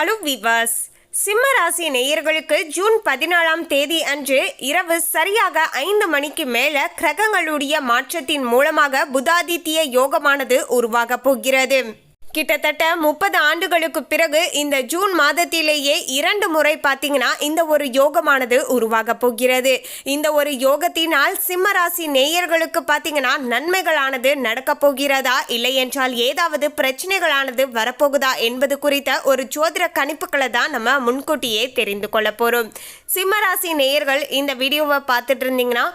அலு விவாஸ் சிம்ம ராசி நேயர்களுக்கு ஜூன் பதினாலாம் தேதி அன்று இரவு சரியாக ஐந்து மணிக்கு மேல கிரகங்களுடைய மாற்றத்தின் மூலமாக புதாதித்ய யோகமானது உருவாகப் போகிறது. கிட்டத்தட்ட முப்பது ஆண்டுகளுக்கு பிறகு இந்த ஜூன் மாதத்திலேயே இரண்டு முறை பார்த்தீங்கன்னா இந்த ஒரு யோகமானது உருவாக போகிறது. இந்த ஒரு யோகத்தினால் சிம்ம ராசி நேயர்களுக்கு பார்த்தீங்கன்னா நன்மைகளானது நடக்க போகிறதா? இல்லை என்றால் ஏதாவது பிரச்சனைகளானது வரப்போகுதா? என்பது குறித்த ஒரு ஜோதிட கணிப்புகளை தான் நம்ம முன்கூட்டியே தெரிந்து கொள்ள போகிறோம் சிம்ம ராசி நேயர்கள் இந்த வீடியோவை பார்த்துட்டு இருந்தீங்கன்னா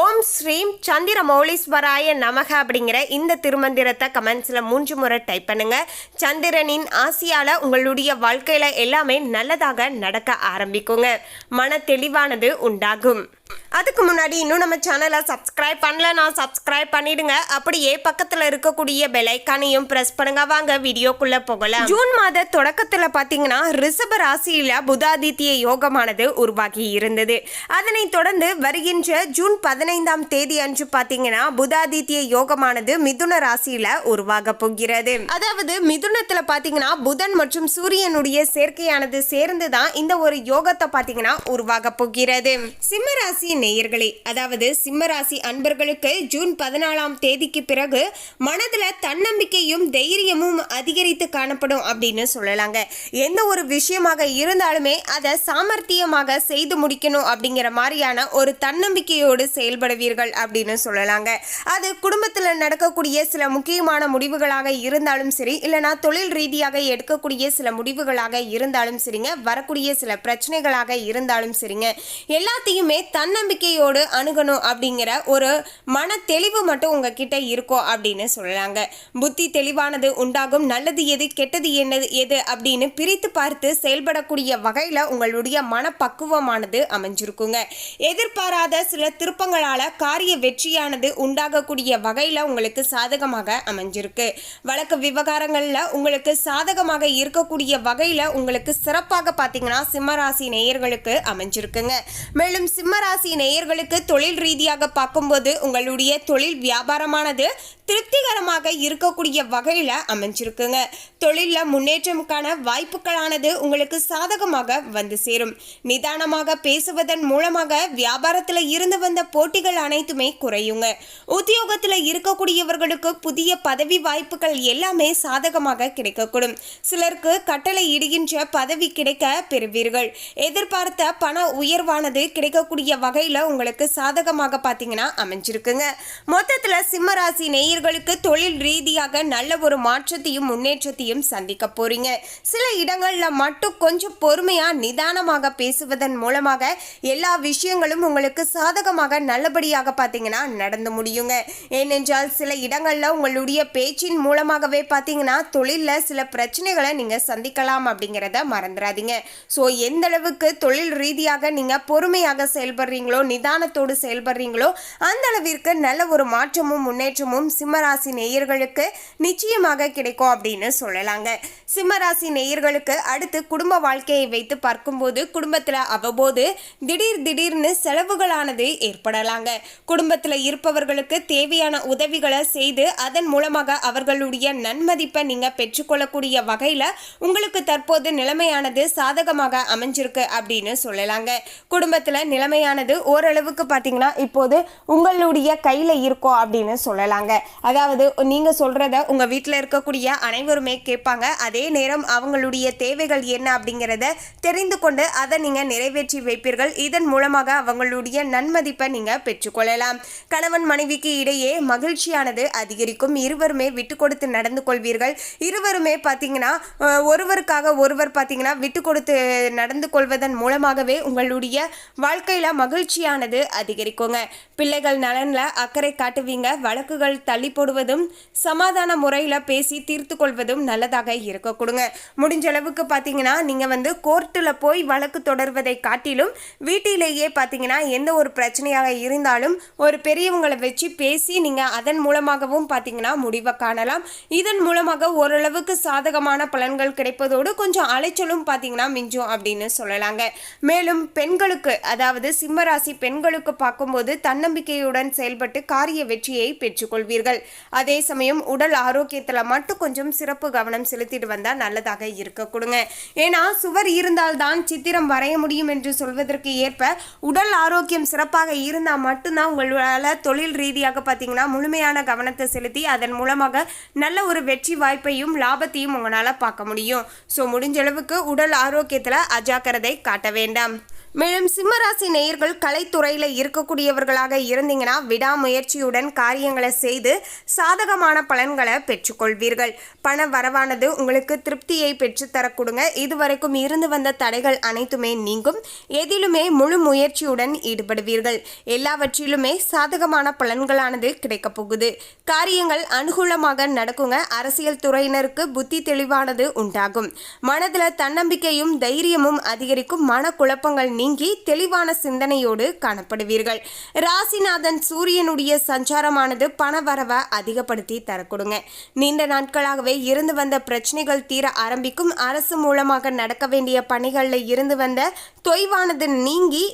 ஓம் ஸ்ரீம் சந்திர மௌலீஸ்வராய நமக அப்படிங்கிற இந்த திருமந்திரத்தை கமெண்ட்ஸில் மூன்று முறை டைப் பண்ணுங்கள் சந்திரனின் ஆசியால உங்களுடைய வாழ்க்கையில எல்லாமே நல்லதாக நடக்க ஆரம்பிக்குங்க. மன தெளிவானது உண்டாகும். அதுக்கு முன்னாடி இன்னும் நம்ம சேனலை சப்ஸ்கிரைப் நான் சப்ஸ்கிரைப் பண்ணிடுங்க. அப்படியே பக்கத்தில் இருக்கக்கூடிய பெலைக்கானையும் பிரஸ் பண்ணுங்க. வாங்க வீடியோக்குள்ள போகலாம். ஜூன் மாத தொடக்கத்தில் பார்த்தீங்கன்னா ரிஷப ராசியில புதாதித்ய யோகமானது உருவாகி இருந்தது. அதனைத் தொடர்ந்து வருகின்ற ஜூன் பதினைந்தாம் தேதி அன்று பார்த்தீங்கன்னா புதாதித்ய யோகமானது மிதுன ராசியில உருவாக போகிறது. அதாவது மிதுனத்துல பார்த்தீங்கன்னா புதன் மற்றும் சூரியனுடைய சேர்க்கையானது சேர்ந்து தான் இந்த ஒரு யோகத்தை பார்த்தீங்கன்னா உருவாக போகிறது. சிம்ம ராசி நேயர்களே அதாவது சிம்ம ராசி அன்பர்களுக்கு ஜூன் பதினாலாம் தேதிக்கு பிறகு மனதுல தன்னம்பிக்கையும் தைரியமும் அதிகரித்து காணப்படும் அப்படின்னு சொல்லலாங்க. எந்த ஒரு விஷயமாக இருந்தாலுமே அதை சாமர்த்தியமாக செய்து முடிக்கணும் அப்படிங்கிற மாதிரியான ஒரு தன்னம்பிக்கையோடு செயல்படுவீர்கள் அப்படின்னு சொல்லலாங்க. அது குடும்பத்தில் நடக்கக்கூடிய சில முக்கியமான முடிவுகளாக இருந்தாலும் சரி இல்லைனா தொழில் ரீதியாக எடுக்கக்கூடிய சில முடிவுகளாக இருந்தாலும் சரிங்க வரக்கூடிய சில பிரச்சனைகளாக இருந்தாலும் சரிங்க. எல்லாத்தையுமே தன்னம்பிக்கையோடு அணுகணும் அப்படிங்கிற ஒரு மன தெளிவு மட்டும் உங்ககிட்ட இருக்கும் அப்படின்னு சொல்கிறாங்க புத்தி தெளிவானது உண்டாகும். நல்லது எது கெட்டது என்னது எது அப்படின்னு பிரித்து பார்த்து செயல்படக்கூடிய வகையில் உங்களுடைய மனப்பக்குவமானது அமைஞ்சிருக்குங்க. எதிர்பாராத சில திருப்பங்களால் காரிய வெற்றியானது உண்டாகக்கூடிய வகையில் உங்களுக்கு சாதகமாக அமைஞ்சிருக்கு. வழக்கு விவகாரங்களில் உங்களுக்கு சாதகமாக இருக்கக்கூடிய வகையில் உங்களுக்கு சிறப்பாக பார்த்தீங்கன்னா சிம்மராசி நேயர்களுக்கு அமைஞ்சிருக்குங்க. மேலும் சிம்மராசி நேயர்களுக்கு தொழில் ரீதியாக பார்க்கும்போது உங்களுடைய தொழில் வியாபாரமானது திருப்திகரமாக இருக்கக்கூடிய வகையில் அமைஞ்சிருக்குங்க. தொழிலில் முன்னேற்றமுக்கான வாய்ப்புகளானது உங்களுக்கு சாதகமாக வந்து சேரும். நிதானமாக பேசுவதன் மூலமாக வியாபாரத்தில் இருந்து வந்த போட்டிகள் அனைத்துமே குறையுங்க. உத்தியோகத்தில் இருக்கக்கூடியவர்களுக்கு புதிய பதவி வாய்ப்புகள் எல்லாமே சாதகமாக கிடைக்கக்கூடும். சிலருக்கு கட்டளை இடுகின்ற பதவி கிடைக்க பெறுவீர்கள். எதிர்பார்த்த பண உயர்வானது கிடைக்கக்கூடிய வகையில் உங்களுக்கு சாதகமாக பார்த்தீங்கன்னா அமைஞ்சிருக்குங்க. மொத்தத்தில் சிம்மராசி இளைஞர்களுக்கு தொழில் ரீதியாக நல்ல ஒரு மாற்றத்தையும் முன்னேற்றத்தையும் சந்திக்க போறீங்க. சில இடங்களில் மட்டும் கொஞ்சம் பொறுமையா நிதானமாக பேசுவதன் மூலமாக எல்லா விஷயங்களும் உங்களுக்கு சாதகமாக நல்லபடியாக பார்த்தீங்கன்னா நடந்து முடியுங்க. ஏனென்றால் சில இடங்கள்ல உங்களுடைய பேச்சின் மூலமாகவே பார்த்தீங்கன்னா தொழிலில் சில பிரச்சனைகளை நீங்க சந்திக்கலாம் அப்படிங்கிறத மறந்துடாதீங்க ஸோ எந்த அளவுக்கு தொழில் ரீதியாக நீங்க பொறுமையாக செயல்படுறீங்களோ நிதானத்தோடு செயல்படுறீங்களோ அந்த அளவிற்கு நல்ல ஒரு மாற்றமும் முன்னேற்றமும் சிம்மராசி நேயர்களுக்கு நிச்சயமாக கிடைக்கும் அப்படின்னு சொல்லலாங்க. சிம்மராசி நேயர்களுக்கு அடுத்து குடும்ப வாழ்க்கையை வைத்து பார்க்கும்போது குடும்பத்தில் அவ்வப்போது திடீர் திடீர்னு செலவுகளானது ஏற்படலாங்க. குடும்பத்தில் இருப்பவர்களுக்கு தேவையான உதவிகளை செய்து அதன் மூலமாக அவர்களுடைய நன்மதிப்பை நீங்கள் பெற்றுக்கொள்ளக்கூடிய வகையில் உங்களுக்கு தற்போது நிலைமையானது சாதகமாக அமைஞ்சிருக்கு அப்படின்னு சொல்லலாங்க. குடும்பத்தில் நிலைமையானது ஓரளவுக்கு பார்த்தீங்கன்னா இப்போது உங்களுடைய கையில் இருக்கும் அப்படின்னு சொல்லலாங்க. அதாவது நீங்கள் சொல்கிறத உங்கள் வீட்டில் இருக்கக்கூடிய அனைவருமே கேட்பாங்க. அதே நேரம் அவங்களுடைய தேவைகள் என்ன அப்படிங்கிறத தெரிந்து கொண்டு அதை நீங்கள் நிறைவேற்றி வைப்பீர்கள். இதன் மூலமாக அவங்களுடைய நன்மதிப்பை நீங்கள் பெற்றுக்கொள்ளலாம். கணவன் மனைவிக்கு இடையே மகிழ்ச்சியானது அதிகரிக்கும். இருவருமே விட்டு கொடுத்து நடந்து கொள்வீர்கள். இருவருமே பார்த்தீங்கன்னா ஒருவருக்காக ஒருவர் பார்த்தீங்கன்னா விட்டு கொடுத்து நடந்து கொள்வதன் மூலமாகவே உங்களுடைய வாழ்க்கையில் மகிழ்ச்சியானது அதிகரிக்குங்க. பிள்ளைகள் நலனில் அக்கறை காட்டுவீங்க. வழக்குகள் தள்ளி போடுவதும் சமாதான முறையில் பேசி தீர்த்து கொள்வதும் நல்லதாக இருக்க கொடுங்க. முடிஞ்ச அளவுக்கு பார்த்தீங்கன்னா நீங்கள் வந்து கோர்ட்டில் போய் வழக்கு தொடர்வதை காட்டிலும் வீட்டிலேயே பார்த்தீங்கன்னா எந்த ஒரு பிரச்சனையாக இருந்தாலும் ஒரு பெரியவங்களை வச்சு பேசி நீங்கள் அதன் மூலமாகவும் பார்த்தீங்கன்னா முடிவை காணலாம். இதன் மூலமாக ஓரளவுக்கு சாதகமான பலன்கள் கிடைப்பதோடு கொஞ்சம் அலைச்சலும் பார்த்தீங்கன்னா மிஞ்சும் அப்படின்னு சொல்லலாங்க. மேலும் பெண்களுக்கு அதாவது சிம்மராசி பெண்களுக்கு பார்க்கும்போது தன்னம்பிக்கையுடன் செயல்பட்டு காரிய வெற்றியை பெற்றுக்கொள்வீர்கள் கொள்வீர்கள் அதே சமயம் உடல் ஆரோக்கியத்தில் மட்டும் கொஞ்சம் சிறப்பு கவனம் செலுத்திட்டு வந்தால் நல்லதாக இருக்க கொடுங்க. ஏன்னா சுவர் இருந்தால்தான் சித்திரம் வரைய முடியும் என்று சொல்வதற்கு ஏற்ப உடல் ஆரோக்கியம் சிறப்பாக இருந்தால் மட்டும்தான் உங்களால் தொழில் ரீதியாக பார்த்தீங்கன்னா முழுமையான கவனத்தை செலுத்தி அதன் மூலமாக நல்ல ஒரு வெற்றி வாய்ப்பையும் லாபத்தையும் உங்களால் பார்க்க முடியும். ஸோ முடிஞ்ச அளவுக்கு உடல் ஆரோக்கியத்தில் அஜாக்கிரதை காட்ட வேண்டாம். மேலும் சிம்மராசி நேயர்கள் கலைத்துறையில் இருக்கக்கூடியவர்களாக இருந்தீங்கன்னா விடாமுயற்சியுடன் காரியங்களை செய்து சாதகமான பலன்களை பெற்றுக்கொள்வீர்கள். பண வரவானது உங்களுக்கு திருப்தியை பெற்றுத்தரக்கூடுங்க. இதுவரைக்கும் இருந்து வந்த தடைகள் அனைத்துமே நீங்கும். எதிலுமே முழு முயற்சியுடன் ஈடுபடுவீர்கள். எல்லாவற்றிலுமே சாதகமான பலன்களானது கிடைக்கப் போகுது. காரியங்கள் அனுகூலமாக நடக்குங்க. அரசியல் துறையினருக்கு புத்தி தெளிவானது உண்டாகும். மனதில் தன்னம்பிக்கையும் தைரியமும் அதிகரிக்கும். மனக்குழப்பங்கள் நீங்கி தெளிவான சிந்தனையோடு காணப்படுவீர்கள். ராசிநாதன் சூரியனுடைய சஞ்சாரமானது பண வரவை அதிகப்படுத்தி தரக்கூடுங்க. நீண்ட நாட்களாகவே இருந்து வந்த பிரச்சனைகள் தீர ஆரம்பிக்கும். அரசு மூலமாக நடக்க வேண்டிய பணிகளில் இருந்து வந்த தொய்வானது நீங்கி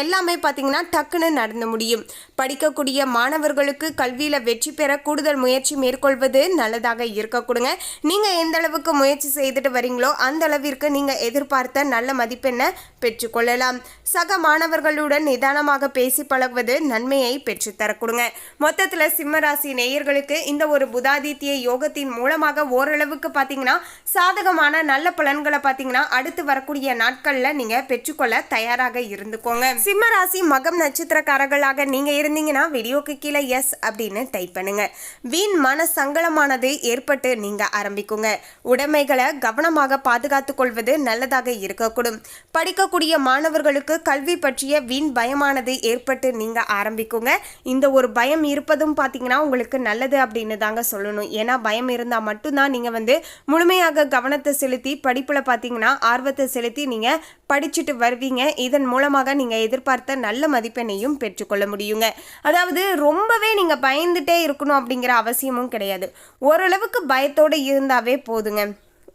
எல்லாமே பார்த்தீங்கன்னா டக்குன்னு நடந்து முடியும். படிக்கக்கூடிய மாணவர்களுக்கு கல்வியில் வெற்றி பெற கூடுதல் முயற்சி மேற்கொள்வது நல்லதாக இருக்கக்கூடுங்க நீங்கள் எந்த அளவுக்கு முயற்சி செய்துட்டு வரீங்களோ அந்த அளவிற்கு நீங்கள் எதிர்பார்த்த நல்ல மதிப்பெண்ணை பெற்றுக்கொள்ளலாம் சக மாணவர்களுடன் நிதானமாக பேசி பழகுவது நன்மையை பெற்றுத்தரக்கூடுங்க மொத்தத்தில் சிம்மராசி நேயர்களுக்கு இந்த ஒரு புதாதித்ய யோகத்தின் மூலமாக ஓரளவுக்கு பார்த்தீங்கன்னா சாதகமான நல்ல பலன்களை பார்த்தீங்கன்னா அடுத்து வரக்கூடிய நாட்களில் நீங்கள் பெற்றுக்கொள்ள தயாராக இருந்துக்கோங்க சிம்மராசி மகம் நட்சத்திரக்காரர்களாக நீங்கள் இருந்தீங்கன்னா வீடியோக்கு கீழே எஸ் அப்படின்னு டைப் பண்ணுங்க. வீண் மன சங்கடமானது ஏற்பட்டு நீங்கள் ஆரம்பிக்குங்க. உடைமைகளை கவனமாக பாதுகாத்துக் கொள்வது நல்லதாக இருக்கக்கூடும். படிக்கக்கூடிய மாணவர்களுக்கு கல்வி பற்றிய வீண் பயமானது ஏற்பட்டு நீங்கள் ஆரம்பிக்குங்க. இந்த ஒரு பயம் இருப்பதும் பார்த்தீங்கன்னா உங்களுக்கு நல்லது அப்படின்னு தாங்க சொல்லணும். ஏன்னா பயம் இருந்தால் மட்டும்தான் நீங்கள் வந்து முழுமையாக கவனத்தை செலுத்தி படிப்பில் பார்த்தீங்கன்னா ஆர்வத்தை செலுத்தி நீங்கள் படிச்சுட்டு வருவீங்க. இதன் மூலமாக நீங்கள் எதிர்பார்த்த நல்ல மதிப்பெண்ணையும் பெற்றுக்கொள்ள முடியுங்க. அதாவது ரொம்பவே நீங்கள் பயந்துட்டே இருக்கணும் அப்படிங்கிற அவசியமும் கிடையாது. ஓரளவுக்கு பயத்தோடு இருந்தாவே போதுங்க.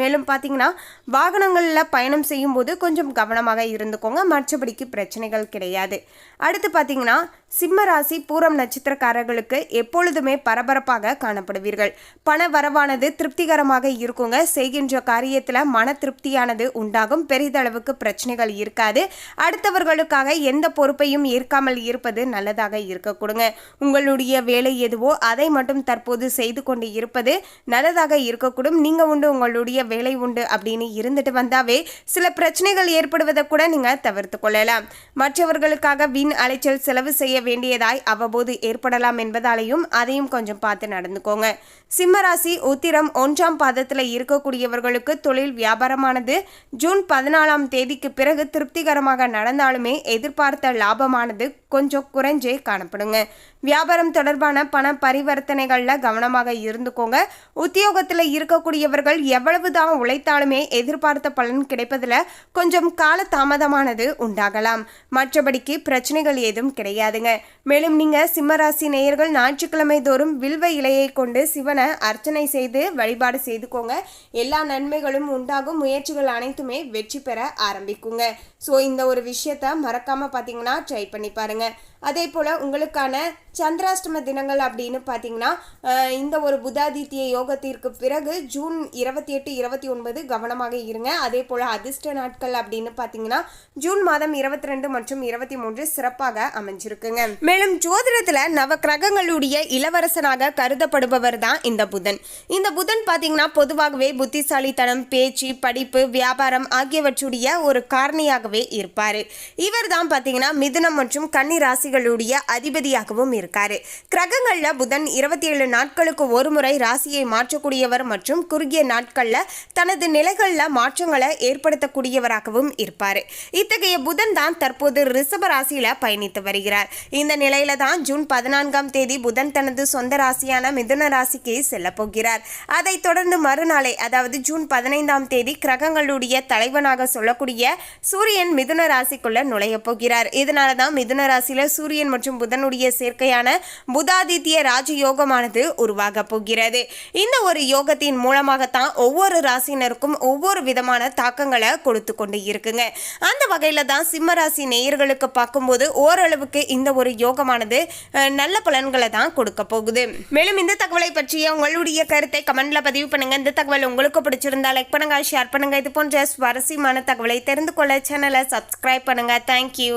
மேலும் பார்த்தீங்கன்னா வாகனங்களில் பயணம் செய்யும்போது கொஞ்சம் கவனமாக இருந்துக்கோங்க. மற்றபடிக்கு பிரச்சனைகள் கிடையாது. அடுத்து பார்த்தீங்கன்னா சிம்ம ராசி பூரம் நட்சத்திரக்காரர்களுக்கு எப்பொழுதுமே பரபரப்பாக காணப்படுவீர்கள். பண வரவானது திருப்திகரமாக இருக்குங்க. செய்கின்ற காரியத்தில் மன திருப்தியானது உண்டாகும். பெரிதளவுக்கு பிரச்சனைகள் இருக்காது. அடுத்தவர்களுக்காக எந்த பொறுப்பையும் ஏற்காமல் இருப்பது நல்லதாக இருக்க கொடுங்க. உங்களுடைய வேலை எதுவோ அதை மட்டும் தற்போது செய்து கொண்டு இருப்பது நல்லதாக இருக்கக்கூடும் நீங்கள் உண்டு உங்களுடைய வேலை உண்டு அப்படின்னு இருந்துட்டு வந்தாவே சில பிரச்சனைகள் ஏற்படுவதை கூட நீங்கள் தவிர்த்து கொள்ளலாம். மற்றவர்களுக்காக வீண் அலைச்சல் செலவு செய்ய வேண்டியதாய் அவ்வப்போது ஏற்படலாம் என்பதாலையும் அதையும் கொஞ்சம் பார்த்து நடந்துக்கோங்க. சிம்மராசி உத்திரம் ஒன்றாம் பாதத்தில் இருக்கக்கூடியவர்களுக்கு தொழில் வியாபாரமானது ஜூன் பதினாலாம் தேதிக்கு பிறகு திருப்திகரமாக நடந்தாலுமே எதிர்பார்த்த லாபமானது கொஞ்சம் குறைஞ்சே காணப்படுங்க. வியாபாரம் தொடர்பான பண பரிவர்த்தனைகளில் கவனமாக இருந்துக்கோங்க. உத்தியோகத்தில் இருக்கக்கூடியவர்கள் எவ்வளவு எவ்வளவுதான் உழைத்தாலுமே எதிர்பார்த்த பலன் கிடைப்பதில் கொஞ்சம் கால தாமதமானது உண்டாகலாம். மற்றபடிக்கு பிரச்சனைகள் ஏதும் கிடையாதுங்க. மேலும் நீங்கள் சிம்மராசி நேயர்கள் ஞாயிற்றுக்கிழமை தோறும் வில்வ இலையை கொண்டு சிவனை அர்ச்சனை செய்து வழிபாடு செய்துக்கோங்க. எல்லா நன்மைகளும் உண்டாகும். முயற்சிகள் அனைத்துமே வெற்றி பெற ஆரம்பிக்குங்க. ஸோ இந்த ஒரு விஷயத்த மறக்காமல் பார்த்தீங்கன்னா ட்ரை பண்ணி பாருங்கள் அதே போல் உங்களுக்கான சந்திராஷ்டம தினங்கள் அப்படின்னு பார்த்தீங்கன்னா இந்த ஒரு புதாதித்ய யோகத்திற்கு பிறகு ஜூன் இருபத்தி எட்டு இருபத்தி ஒன்பது கவனமாக இருங்க. அதே போல் அதிர்ஷ்ட நாட்கள் அப்படின்னு பார்த்தீங்கன்னா ஜூன் மாதம் இருபத்தி ரெண்டு மற்றும் இருபத்தி மூன்று சிறப்பாக அமைஞ்சிருக்குங்க. மேலும் ஜோதிடத்தில் நவ கிரகங்களுடைய இளவரசனாக கருதப்படுபவர் தான் இந்த புதன். இந்த புதன் பார்த்தீங்கன்னா பொதுவாகவே புத்திசாலித்தனம் பேச்சு படிப்பு வியாபாரம் ஆகியவற்றுடைய ஒரு காரணியாகவே இருப்பார். இவர் தான் பார்த்தீங்கன்னா மிதுனம் மற்றும் கன்னி ராசி ராசிகளுடைய அதிபதியாகவும் இருக்காரு. கிரகங்கள்ல புதன் இருபத்தி ஏழு நாட்களுக்கு ஒரு முறை ராசியை மாற்றக்கூடியவர் மற்றும் குறுகிய நாட்கள்ல தனது நிலைகள்ல மாற்றங்களை ஏற்படுத்தக்கூடியவராகவும் இருப்பார். இத்தகைய புதன் தான் தற்போது ரிஷப ராசியில பயணித்து வருகிறார். இந்த நிலையில தான் ஜூன் பதினான்காம் தேதி புதன் தனது சொந்த ராசியான மிதுன ராசிக்கு செல்ல போகிறார். அதைத் தொடர்ந்து மறுநாளை அதாவது ஜூன் பதினைந்தாம் தேதி கிரகங்களுடைய தலைவனாக சொல்லக்கூடிய சூரியன் மிதுன ராசிக்குள்ள நுழைய போகிறார். இதனால தான் மிதுன ராசியில சூரியன் மற்றும் புதனுடைய சேர்க்கையான புதாதித்ய ராஜயோகமானது உருவாக போகிறது. இந்த ஒரு யோகத்தின் மூலமாகத்தான் ஒவ்வொரு ராசினருக்கும் ஒவ்வொரு விதமான தாக்கங்களை கொடுத்து கொண்டு இருக்குங்க. அந்த வகையில் தான் சிம்ம ராசி நேயர்களுக்கு பார்க்கும்போது ஓரளவுக்கு இந்த ஒரு யோகமானது நல்ல பலன்களை தான் கொடுக்க போகுது. மேலும் இந்த தகவலை பற்றிய உங்களுடைய கருத்தை கமெண்ட்ல பதிவு பண்ணுங்க. இந்த தகவல் உங்களுக்கு பிடிச்சிருந்தா லைக் பண்ணுங்க ஷேர் பண்ணுங்க. இது போன்ற சுவாரஸ்யமான தகவலை தெரிந்து கொள்ள சேனலை சப்ஸ்கிரைப் பண்ணுங்க. தேங்க்யூ